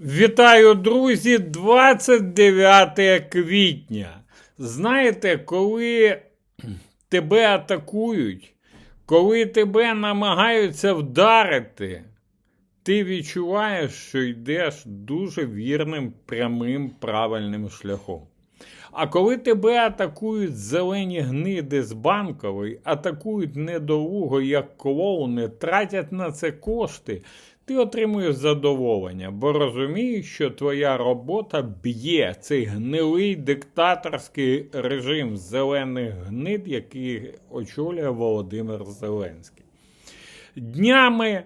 Вітаю, друзі! 29 квітня. Знаєте, коли тебе атакують, коли тебе намагаються вдарити, ти відчуваєш, що йдеш дуже вірним, прямим, правильним шляхом. А коли тебе атакують зелені гниди з банкової, атакують недолуго, як клоуни, тратять на це кошти, ти отримуєш задоволення, бо розумієш, що твоя робота б'є цей гнилий диктаторський режим зелених гнид, який очолює Володимир Зеленський. Днями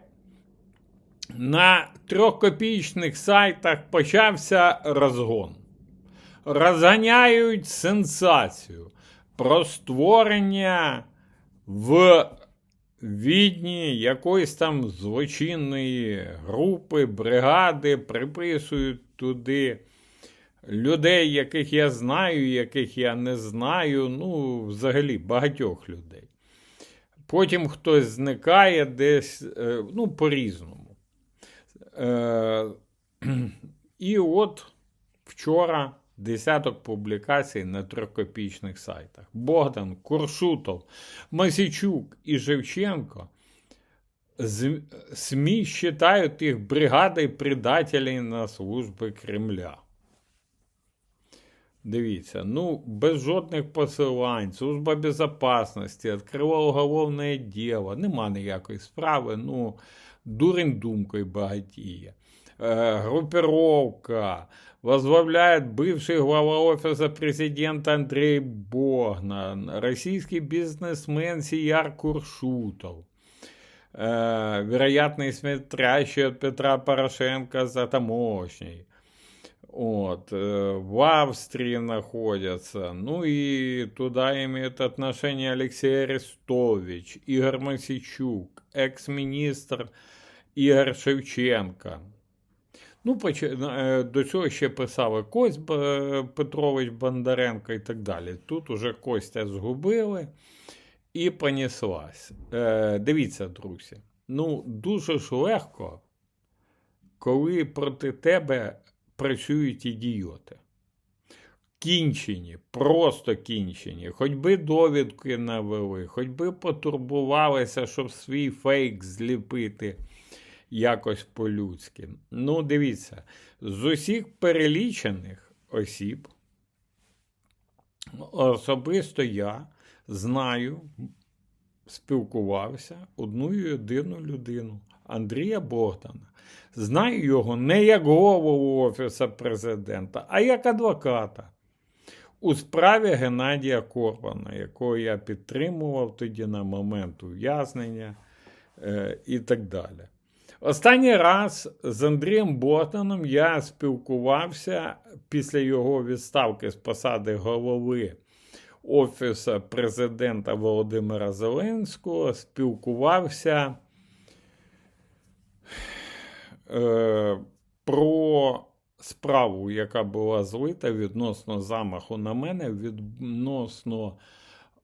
на трьохкопійчних сайтах почався розгон розганяють сенсацію про створення в відні якоїсь там злочинної групи, бригади, приписують туди людей, яких я знаю, яких я не знаю, ну, взагалі багатьох людей. Потім хтось зникає десь, е, ну, по-різному. Е, І от вчора десяток публікацій на трьохкопійчних сайтах. Богдан, Куршутов, Масічук і Шевченко СМІ считают их бригадой предателей на служби Кремля. Дивіться, ну, без жодних посилань, Служба безопасності, відкрила уголовне діло, нема ніякої справи, ну, дурень думкою багатіє. Э, группировка возглавляет бывший глава офиса президента Андрей Богдан, российский бизнесмен Сияр Куршутов, э, вероятный смотрящий от Петра Порошенко за тамошней. Вот, э, в Австрии находятся. Ну и туда имеет отношение Алексей Арестович, Игорь Масичук, экс-министр Ігор Шевченка. Ну, е, до цього ще писали Кость Петрович Бондаренко і так далі. Тут уже Костя згубили і понеслась. Е, дивіться, друзі, ну дуже ж легко, коли проти тебе працюють ідіоти. Кінчені, просто кінчені. Хоч би довідки навели, хоч би потурбувалися, щоб свій фейк зліпити якось по-людськи. Ну, дивіться, з усіх перелічених осіб особисто я знаю, спілкувався одну єдину людину Андрія Богдана. Знаю його не як голову Офісу президента, а як адвоката. У справі Геннадія Корбана, якого я підтримував тоді на момент ув'язнення е, і так далі. Останній раз з Андрієм Богданом я спілкувався після його відставки з посади голови Офісу президента Володимира Зеленського. Спілкувався е, про справу, яка була злита відносно замаху на мене, відносно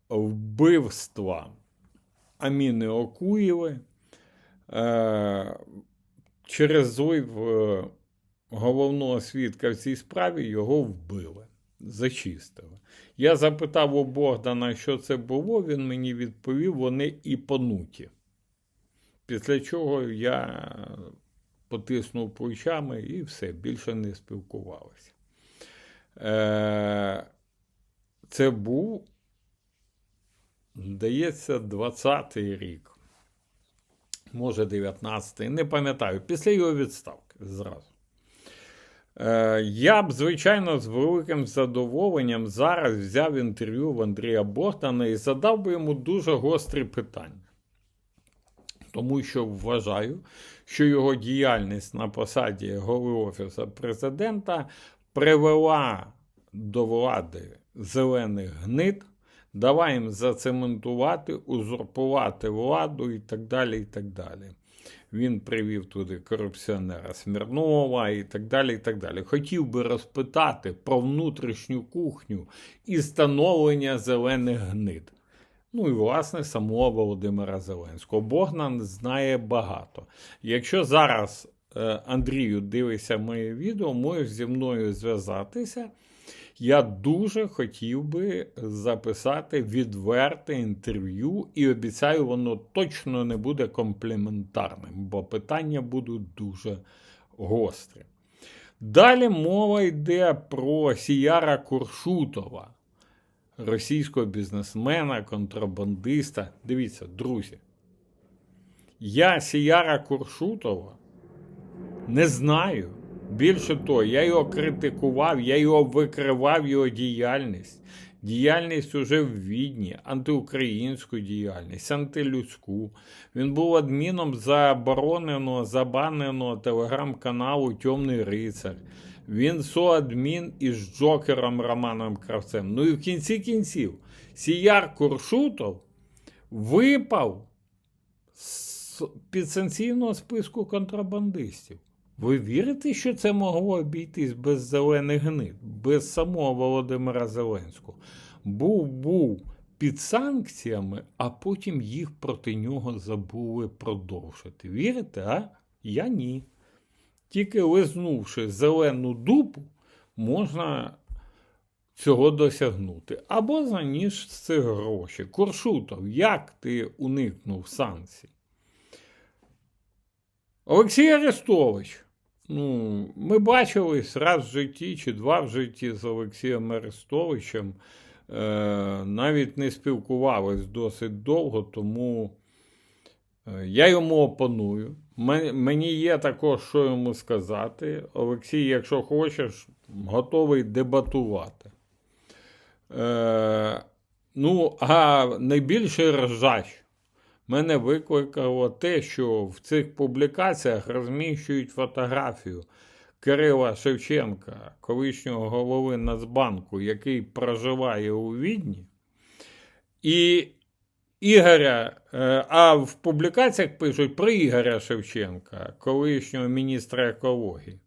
вбивства Аміни Окуєви. Е, через злив е, головного свідка в цій справі його вбили, зачистили. Я запитав у Богдана, що це було, він мені відповів, вони і понуті. Після чого я потиснув плечами і все, більше не спілкувалися. Е, це був, здається, 20-й рік може 19-й, не пам'ятаю, після його відставки зразу. Е, я б, звичайно, з великим задоволенням зараз взяв інтерв'ю в Андрія Богдана і задав би йому дуже гострі питання. Тому що вважаю, що його діяльність на посаді голови Офісу президента привела до влади зелених гнид, дала їм зацементувати, узурпувати владу і так далі. і так далі. Він привів туди корупціонера Смірнова і так далі. і так далі. Хотів би розпитати про внутрішню кухню і становлення зелених гнид. Ну і власне самого Володимира Зеленського. Богдан знає багато. Якщо зараз е, Андрію, дивишся моє відео, можеш зі мною зв'язатися. Я дуже хотів би записати відверте інтерв'ю, і обіцяю, воно точно не буде компліментарним, бо питання будуть дуже гострі. Далі мова йде про Сіяра Куршутова, російського бізнесмена, контрабандиста. Дивіться, друзі. Я Сіяра Куршутова не знаю. Більше того, я його критикував, я його викривав, його діяльність. Діяльність уже в Відні, антиукраїнську діяльність, антилюдську. Він був адміном забороненого, забаненого телеграм-каналу Тьомний Рицар. Він соадмін із Джокером Романом Кравцем. Ну і в кінці кінців Сіяр Куршутов випав з підсанкційного списку контрабандистів. Ви вірите, що це могло обійтись без зелених гнид, без самого Володимира Зеленського? Був був під санкціями, а потім їх проти нього забули продовжити. Вірите, а? Я ні. Тільки лизнувши зелену дупу, можна цього досягнути. Або за ніж з цих грошей. Куршутов, як ти уникнув санкцій? Олексій Арестович. Ну, ми бачились раз в житті чи два в житті з Олексієм Арестовичем. Е, навіть не спілкувались досить довго, тому е, я йому опоную. Мені є також, що йому сказати. Олексій, якщо хочеш, готовий дебатувати. Е, ну, а найбільший ржач мене викликало те, що в цих публікаціях розміщують фотографію Кирила Шевченка, колишнього голови Нацбанку, який проживає у Відні. І Ігоря, е, а в публікаціях пишуть про Ігоря Шевченка, колишнього міністра екології,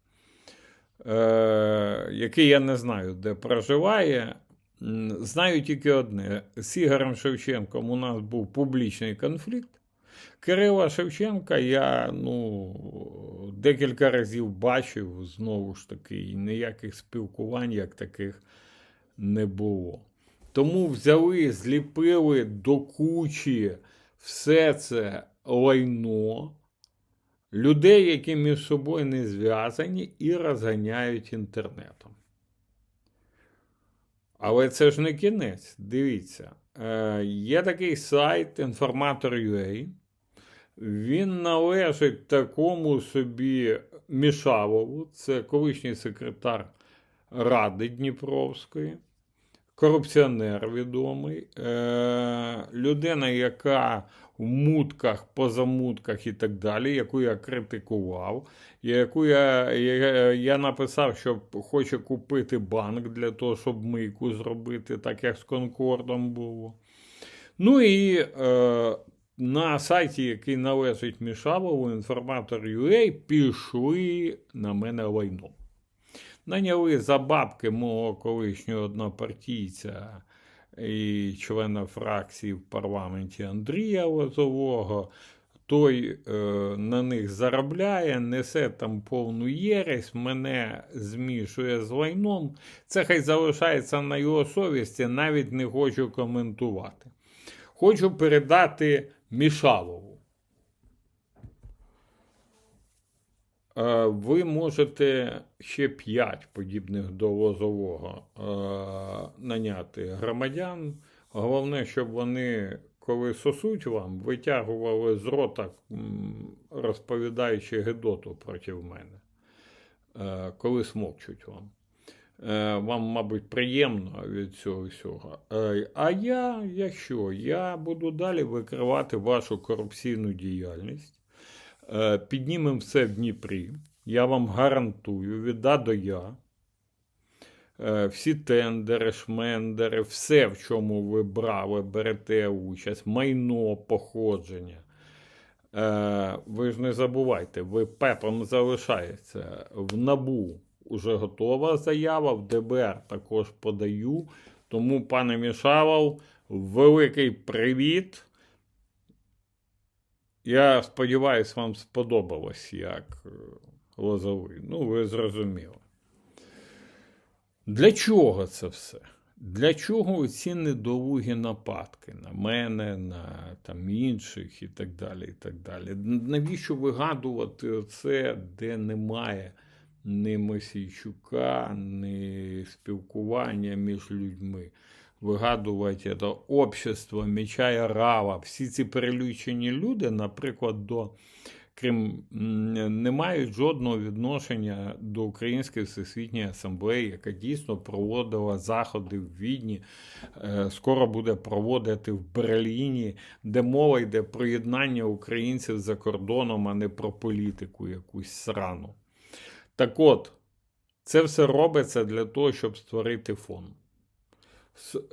е, який я не знаю, де проживає. Знаю тільки одне: з Ігорем Шевченком у нас був публічний конфлікт. Кирила Шевченка я ну, декілька разів бачив, знову ж таки, і ніяких спілкувань як таких не було. Тому взяли, зліпили до кучі все це лайно, людей, які між собою не зв'язані, і розганяють інтернетом. Але це ж не кінець. Дивіться. Е, Є такий сайт Informator.ua. Він належить такому собі Мішавову, це колишній секретар Ради Дніпровської, корупціонер відомий, е, людина, яка в мутках, позамутках і так далі, яку я критикував, яку я я, я написав, що хоче купити банк для того, щоб мийку зробити, так як з Конкордом було. Ну і е, на сайті, який належить Мішавову, інформатор UA, пішли на мене лайно. Наняли за бабки мого колишнього однопартійця і члена фракції в парламенті Андрія Лозового. Той е, на них заробляє, несе там повну єресь, мене змішує з лайном. Це хай залишається на його совісті, навіть не хочу коментувати. Хочу передати Мішалову. Е, ви можете ще п'ять подібних до Лозового е, наняти громадян. Головне, щоб вони, коли сосуть вам, витягували з рота, розповідаючи Гедоту проти мене, е, коли смокчуть вам. Вам, мабуть, приємно від цього всього. А я, якщо я буду далі викривати вашу корупційну діяльність. Е, піднімемо все в Дніпрі. Я вам гарантую, відда до я. Е, всі тендери, шмендери, все, в чому ви брали, берете участь, майно походження. Е, ви ж не забувайте, ви пепом залишається. В набу вже готова заява, в ДБР також подаю. Тому, пане Мішалов, великий привіт. Я сподіваюся, вам сподобалось, як е, Лозовий. Ну, ви зрозуміли. Для чого це все? Для чого ці недолугі нападки на мене, на там інших і так далі. і так далі? Навіщо вигадувати це, де немає ні Мосійчука, ні спілкування між людьми? Вигадувати це общество меча і рава. Всі ці перелічені люди, наприклад, до Крим не мають жодного відношення до Української всесвітньої асамблеї, яка дійсно проводила заходи в Відні, е, скоро буде проводити в Берліні, де мова йде про єднання українців за кордоном, а не про політику якусь срану. Так от, це все робиться для того, щоб створити фон.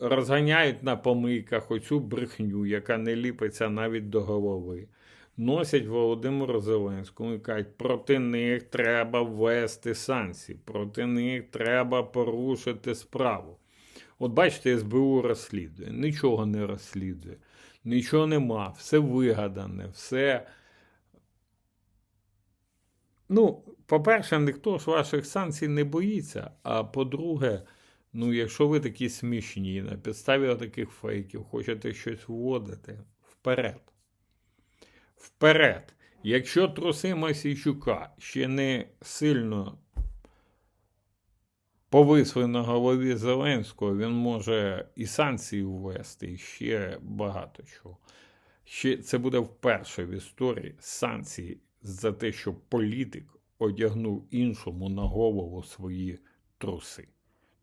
Розганяють на помийках оцю брехню, яка не ліпиться навіть до голови носять Володимиру Зеленському і кажуть, проти них треба ввести санкції, проти них треба порушити справу. От бачите, СБУ розслідує, нічого не розслідує, нічого нема, все вигадане, все. Ну, по-перше, ніхто ж ваших санкцій не боїться. А по-друге, ну, якщо ви такі смішні і на підставі таких фейків хочете щось вводити, вперед вперед. Якщо труси Масійчука ще не сильно повисли на голові Зеленського, він може і санкції ввести, і ще багато чого. Ще це буде вперше в історії санкції за те, що політик одягнув іншому на голову свої труси.